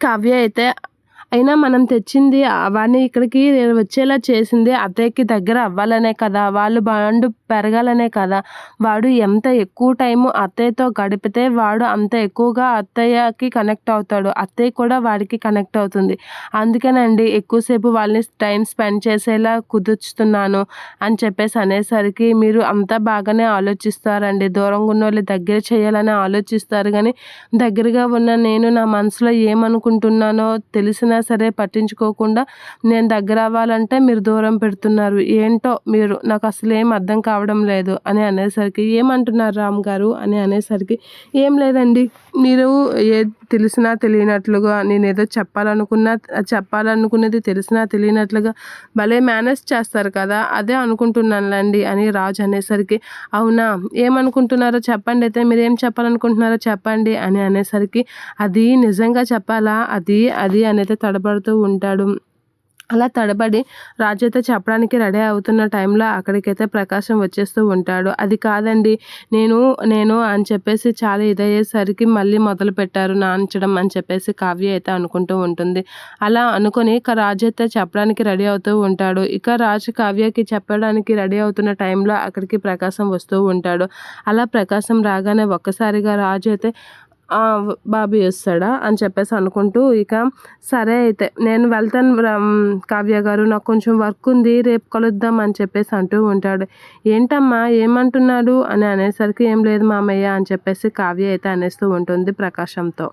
కావ్య అయితే అయినా మనం తెచ్చింది వాడిని ఇక్కడికి వచ్చేలా చేసింది అత్తయ్యకి దగ్గర అవ్వాలనే కదా వాళ్ళు బాండు పెరగాలనే కదా. వాడు ఎంత ఎక్కువ టైము అత్తయ్యతో గడిపితే వాడు అంత ఎక్కువగా అత్తయ్యకి కనెక్ట్ అవుతాడు. అత్తయ్య కూడా వాడికి కనెక్ట్ అవుతుంది. అందుకేనండి ఎక్కువసేపు వాళ్ళని టైం స్పెండ్ చేసేలా కుదుర్చుతున్నాను అని చెప్పేసి అనేసరికి మీరు అంతా బాగానే ఆలోచిస్తారండి. దూరంగా ఉన్న వాళ్ళు దగ్గర చేయాలని ఆలోచిస్తారు కానీ దగ్గరగా ఉన్న నేను నా మనసులో ఏమనుకుంటున్నానో తెలిసిన అయినా సరే పట్టించుకోకుండా నేను దగ్గర అవ్వాలంటే మీరు దూరం పెడుతున్నారు. ఏంటో మీరు నాకు అసలు ఏం అర్థం కావడం లేదు అని అనేసరికి ఏమంటున్నారు రామ్ గారు అని అనేసరికి ఏం లేదండి. మీరు ఏ తెలిసినా తెలియనట్లుగా నేను ఏదో చెప్పాలనుకున్నా చెప్పాలనుకున్నది తెలిసినా తెలియనట్లుగా భలే మేనేజ్ చేస్తారు కదా అదే అనుకుంటున్నానులేండి అని రాజు అనేసరికి అవునా ఏమనుకుంటున్నారో చెప్పండి అయితే మీరు ఏం చెప్పాలనుకుంటున్నారో చెప్పండి అని అనేసరికి అది నిజంగా చెప్పాలా అది అది అనేది తడబడుతూ ఉంటాడు. అలా తడబడి రాజైతే చెప్పడానికి రెడీ అవుతున్న టైంలో అక్కడికైతే ప్రకాశం వచ్చేస్తూ ఉంటాడు. అది కాదండి నేను నేను అని చెప్పేసి చాలా ఇదయ్యేసరికి మళ్ళీ మొదలు పెట్టారు నానించడం అని చెప్పేసి కావ్య అయితే అనుకుంటూ ఉంటుంది. అలా అనుకొని ఇక రాజు అయితే చెప్పడానికి రెడీ అవుతూ ఉంటాడు. ఇక రాజు కావ్యకి చెప్పడానికి రెడీ అవుతున్న టైంలో అక్కడికి ప్రకాశం వస్తూ ఉంటాడు. అలా ప్రకాశం రాగానే ఒక్కసారిగా రాజు అయితే బాబీ వస్తాడా అని చెప్పేసి అనుకుంటూ ఇక సరే అయితే నేను వెళ్తాను కావ్య గారు నాకు కొంచెం వర్క్ ఉంది రేపు కలుద్దాం అని చెప్పేసి అంటూ ఉంటాడు. ఏంటమ్మా ఏమంటున్నాడు? అని అనేసరికి ఏం లేదు మామయ్య అని చెప్పేసి కావ్య అయితే అనేస్తూ ఉంటుంది ప్రకాశంతో.